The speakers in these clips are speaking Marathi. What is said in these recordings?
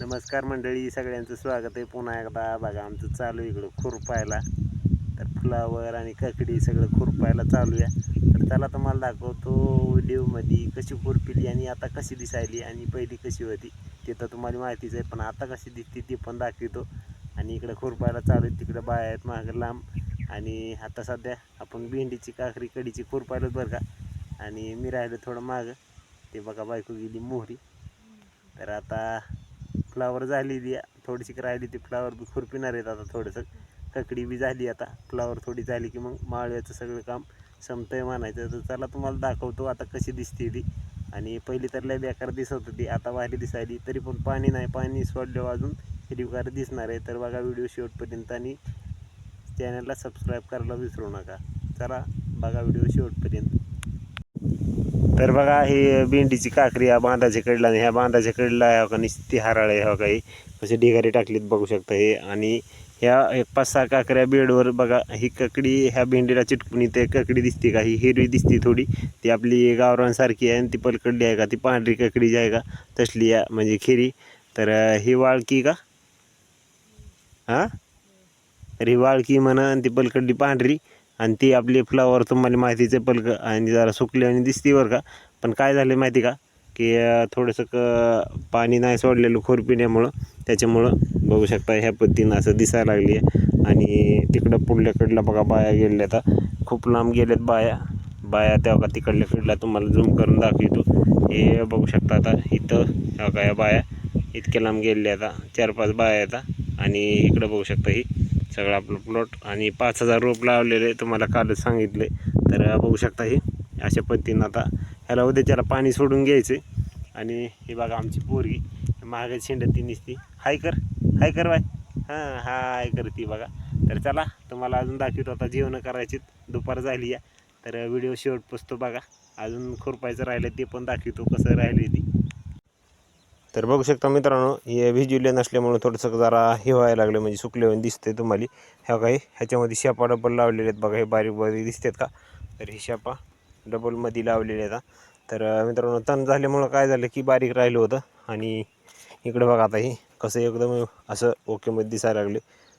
नमस्कार मंडळी सगळ्यांचं स्वागत आहे. पुन्हा एकदा बघा आमचं चालू आहे इकडं खुरपायला. तर फ्लावर आणि काकडी सगळं खुरपायला चालू आहे. तर त्याला तुम्हाला दाखवतो व्हिडिओमध्ये कशी खुरपिली आणि आता कशी दिसायली आणि पहिली कशी होती. ते तर तुम्हाला माहितीच आहे पण आता कशी दिसते ते पण दाखवतो. आणि इकडं खुरपायला चालू आहे तिकडं बाय आहेत मागं लांब. आणि आता सध्या आपण भेंडीची काकडी कडीची खुरपायला बरं का. आणि मी राहिलो थोडं मागं. ते बघा बायको गेली मोहरी. तर आता फ्लावर झाली ती थोडीशी राहिली ती फ्लावर बी खुरपिणार आहेत आता थोडंसं. ककडी बी झाली आता फ्लावर थोडी झाली की मग माळव्याचं सगळं काम संपतंय म्हणायचं. तर चला तुम्हाला दाखवतो आता कशी दिसते ती. आणि पहिली तर लय बेकार दिसत होती आता भारी दिसायली तरी पण पाणी नाही पाणी सोडल्यावर अजून हिरवीकार दिसणार आहे. तर बघा व्हिडिओ शेवटपर्यंत आणि चॅनलला सबस्क्राईब करायला विसरू नका. चला बघा व्हिडिओ शेवटपर्यंत. तर बघा हे भेंडीची काकरी या बांधाच्या कडला आणि ह्या बांधाच्या कडला ह्या का निस्ती हराळ आहे ह्या काही असे ढिगारी टाकलीत बघू शकता हे. आणि ह्या एक पाच सहा काकऱ्या बेडवर बघा ही ककडी ह्या भेंडीला चिटकून इथे ककडी दिसते का? ही हिरवी दिसते थोडी. ती आपली गावरांसारखी आहे आणि ती पलकडली आहे का? ती पांढरी ककडी जी आहे का? तसली आहे म्हणजे खिरी. तर ही वाळकी का? हां? तर ही वाळकी म्हणा आणि ती पलकडली पांढरी. आणि ती आपली फ्लावर तुम्हाला माहितीचे पलकं पलक आणि जरा सुकली आणि दिसती बरं का. पण काय झालं माहिती का? की थोडंसं क पाणी नाही सोडलेलं खोरपिण्यामुळं. त्याच्यामुळं बघू शकता ह्या पद्धतीनं असं दिसायला लागली आहे. आणि तिकडं पुढल्याकडला बघा बाया गेल्या आता. खूप लांब गेल्यात बाया. बाया तेव्हा का तिकडल्या तिकडल्याकडला तुम्हाला झूम करून दाखवतो. हे बघू शकता आता इथं टाका या बाया इतक्या लांब गेल्या आता. चार पाच बाया आता. आणि इकडं बघू शकता ही. सगळं आपलं प्लॉट आणि पाच हजार रोप लावलेले तुम्हाला कालच सांगितले. तर बघू शकता हे अशा पद्धतीनं आता ह्याला उद्या त्याला पाणी सोडून घ्यायचे. आणि हे बघा आमची पोरगी मागे शेंड्यात ती निसती. हाय कर हाय कर बाय. हां हाय कर ती बघा. तर चला तुम्हाला अजून दाखवतो आता जेवणं करायची. दुपार झाली या. तर व्हिडिओ शेवट पोचतो बघा. अजून खुरपायचं राहिलं ते पण दाखवतो कसं राहिले ती. तर बघू शकता मित्रांनो हे भिजवले नसल्यामुळे थोडंसं जरा हे व्हायला लागलं म्हणजे सुकले दिसते तुम्हाला. ह्या काही ह्याच्यामध्ये शेपा डबल लावलेले आहेत. बघा हे बारीक बारीक दिसतात का? तर हे शेपा डबलमध्ये लावलेले आहेत तर मित्रांनो तण झाल्यामुळं काय झालं की बारीक राहिलं होतं. आणि इकडं बघा आता हे कसं एकदम असं ओकेमध्ये दिसायला लागले.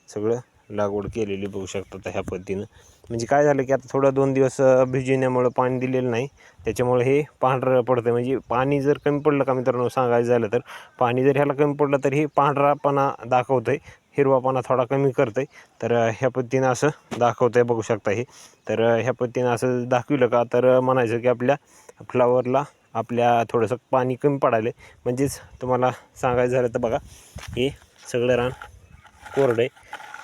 सगळं लागवड केलेली बघू शकता ह्या पद्धतीनं. म्हणजे काय झालं की आता थोडं दोन दिवस अं, पाणी दिलेलं नाही. त्याच्यामुळे हे पांढरं पडतं म्हणजे पाणी जर कमी पडलं का मित्रांनो सांगायचं झालं तर पाणी जर ह्याला कमी पडलं तर हे पांढरापणा दाखवतं आहे हिरवापणा थोडा कमी करतं आहे तर ह्या पद्धतीनं असं दाखवतं आहे बघू शकता हे. तर ह्या पद्धतीनं असं दाखविलं का तर म्हणायचं की आपल्या फ्लावरला आपल्या थोडंसं पाणी कमी पडायलं म्हणजेच तुम्हाला सांगायचं झालं तर बघा हे सगळं रान कोरडं आहे.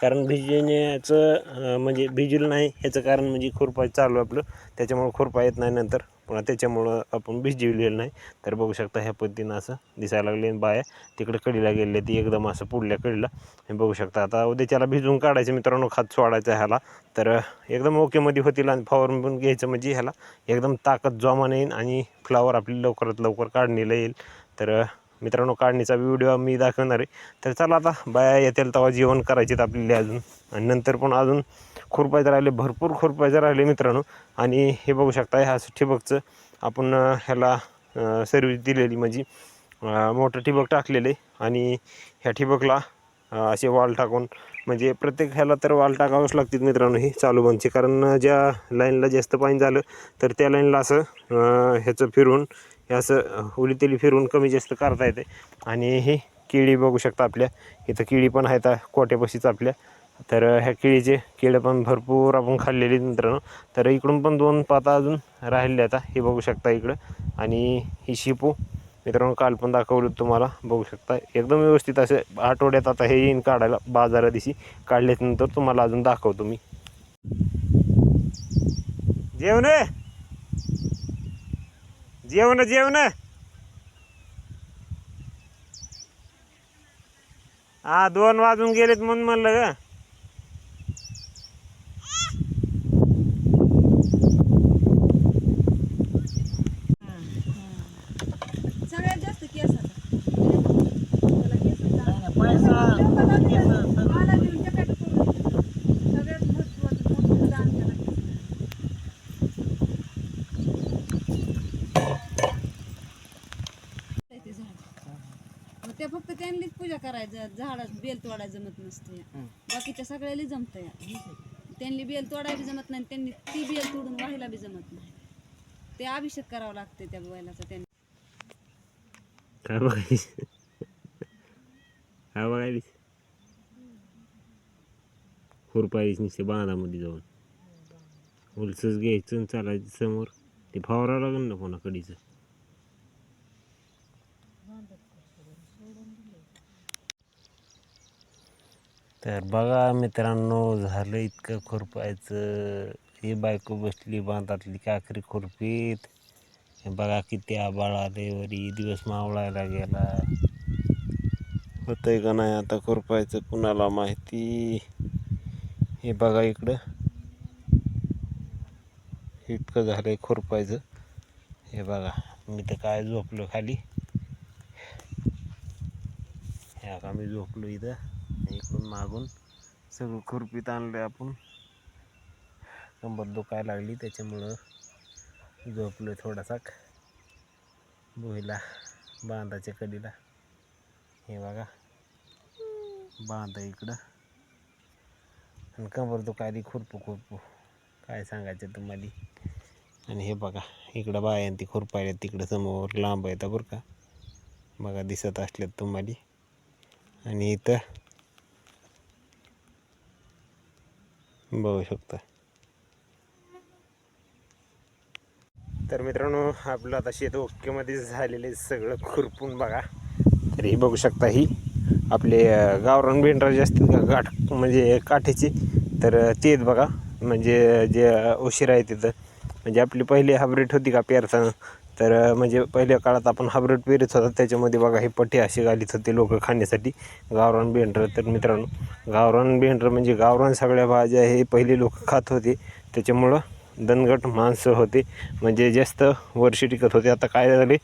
कारण भिजण्याचं म्हणजे भिजलं नाही ह्याचं कारण म्हणजे खुरपा चालू आहे आपलं. त्याच्यामुळं खुरपा येत नाही नंतर. पुन्हा त्याच्यामुळं आपण भिजविलेलं नाही. तर बघू शकता ह्या पद्धतीनं असं दिसायला लागले बाया तिकडे कडीला गेले ती एकदम असं पुढल्या कडीला. हे बघू शकता. आता उद्याच्याला भिजवून काढायचं मित्रांनो. खात सोडायचं ह्याला. तर एकदम ओकेमध्ये होतील आणि फवारून पण घ्यायचं म्हणजे ह्याला. एकदम ताकद जोमाने येईल आणि फ्लावर आपली लवकरात लवकर काढणीला येईल. तर मित्रांनो काढणीचा व्हिडिओ मी दाखवणार आहे. तर चला आता बाया येतील तेव्हा जेवण करायचे आपल्याला अजून. आणि नंतर पण अजून खुरपायचं राहिले भरपूर खुरपायचं राहिले मित्रांनो. आणि हे बघू शकता ह्या ठिबकचं आपण ह्याला सर्विस दिलेली म्हणजे मोठं ठिबक टाकलेलं आहे. आणि ह्या ठिबकला असे वाल टाकून म्हणजे प्रत्येक ह्याला तर वाल टाकावंच लागतील मित्रांनो हे चालू बनचे कारण ज्या लाईनला जास्त पाणी झालं तर त्या लाईनला असं ह्याचं फिरून हे असं उली तेली फिरून कमी जास्त करता येते. आणि ही केळी बघू शकता आपल्या. इथं केळी पण आहेत कोट्यापाशीच आपल्या. तर ह्या केळीचे केळं पण भरपूर आपण खाल्लेली मित्रांनो. तर इकडून पण दोन पाता अजून राहिलेले आता हे बघू शकता इकडं. आणि ही शिपू मित्रांनो काल पण दाखवलं तुम्हाला. बघू शकता. एकदम व्यवस्थित असं आठवड्यात आता हे येईन काढायला. बाजारा दिवशी काढल्यानंतर तुम्हाला अजून दाखवतो मी. जेवण जेवण जेवण. हा दोन वाजून गेलेत म्हणून म्हणलं ग सगळ्यात जास्त केस आता त्याला केस चांगले. पैसा लोकांना केस, मला देऊन टकाटक करून देतात. सगळ्यात महत्त्वाचं मोठं दान त्याला केस. ते झाड. मग ते फक्त त्यांनी त्यांनीच पूजा करायचं झाडात बेल तोडायला जमत नसते. बाकीच्या सगळ्याला जमत या. त्यांनी बेल तोडायला जमत नाही त्यांनी ती बेल तोडून व्हायला बी जमत नाही. ते अभिषेक करावं लागते त्या बैलाचा त्यांनी. काय बघायलीस खुरपायलीस नुसते बांधामध्ये जाऊन. उलसच घ्यायचं आणि चालायचं समोर. ते फवारावं लागेल ना पुन्हा कडीचं तर बघा मित्रांनो झालं इतकं खुरपायचं. ही बायको बसली बांधातली काकरी खुरपीत. हे बघा किती आबाळ आले वरी दिवस मावळायला गेला. होतंय का नाही आता खुरपायचं कुणाला माहिती? हे बघा इकडं. इतकं झालंय खुरपायचं. हे बघा मी तर काय झोपलो खाली. हे आता मी झोपलो इथं. इकडून मागून सगळं खुरपीत आणलं आपण. कंबर दुखायला लागली त्याच्यामुळं झोपलो थोडासा. भुईला बांधाच्या कडीला. हे बघा बांधा इकडं. आणि कंबर दुखायली खुरपू खुरपू. काय सांगायचं तुम्हाला? आणि हे बघा इकडं बायां ती खुरपायला तिकडं समोर लांब येतं बरं का. बघा दिसत असल्यात तुम्हाला. आणि इथं बघू शकता तर मित्रांनो आपलं आता शेत ओकेमध्ये झालेले सगळं खुरपून बघा. तर ही बघू शकता ही आपले गावरान भेंडरा जे असतील का? गाठ म्हणजे काठीचे. तर तेच बघा. म्हणजे जे उशीर आहे तिथं म्हणजे आपली पहिली हायब्रिड होती का पेरताना? तर म्हणजे पहिल्या काळात आपण हायब्रिड पेरत होता. त्याच्यामध्ये बघा हे पट्टे अशी घालीत होते लोक खाण्यासाठी. गावरान भेंडर. तर मित्रांनो गावरान भेंडर म्हणजे गावरान सगळ्या भाज्या हे पहिले लोक खात होते. त्याच्यामुळं दणगट माणसं होते. म्हणजे जास्त वर्ष टिकत होते. आता काय झाले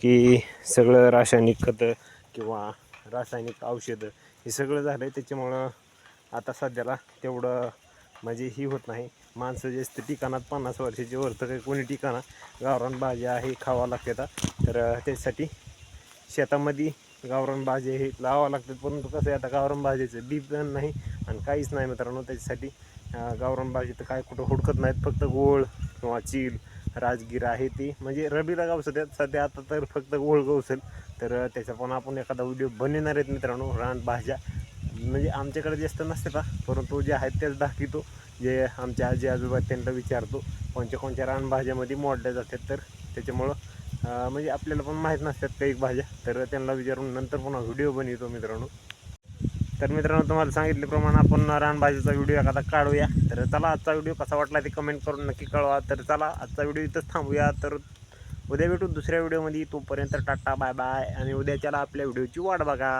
की सगळं रासायनिक खतं किंवा रासायनिक औषधं हे सगळं झालं आहे त्याच्यामुळं आता सध्याला तेवढं म्हणजे ही होत नाही. माणसं जास्त ठिकाणात पन्नास वर्षाची वरतं काही कोणी ठिकाणा गावरान भाज्या हे खावा लागतात तर त्याच्यासाठी शेतामध्ये गावरान भाज्या हे लावावं लागतात परंतु कसं आहे आता गावरान भाज्याचं बी पण नाही आणि काहीच नाही मित्रांनो. त्याच्यासाठी गावरान भाजी तर काय कुठं हुडकत नाहीत. फक्त गोळ किंवा चील राजगीर आहे ती. म्हणजे रबीला गावसं सध्या आता तर फक्त गोळ गवसेल. तर त्याचा पण आपण एखादा व्हिडिओ बनवणार आहेत मित्रांनो रान भाज्या. म्हणजे आमच्याकडे जास्त नसते का परंतु जे आहेत तेच दाखवितो जे आमच्या आजी आजोबा त्यांना विचारतो कोणत्या कोणत्या रानभाज्यामध्ये मोडल्या जातात तर? त्याच्यामुळं म्हणजे आपल्याला पण माहीत नसतात काही भाज्या. तर त्यांना विचारून नंतर पुन्हा व्हिडिओ बनवतो मित्रांनो. तर मित्रांनो तुम्हाला सांगितल्याप्रमाणे आपण रानभाजीचा व्हिडिओ एखादा काढूया. तर चला आजचा व्हिडिओ कसा वाटला ते कमेंट करून नक्की कळवा. तर चला आजचा व्हिडिओ इथंच थांबूया. तर उद्या भेटू दुसऱ्या व्हिडिओमध्ये. तोपर्यंत टाटा बाय बाय आणि उद्याच्याला आपल्या व्हिडिओची वाट बघा.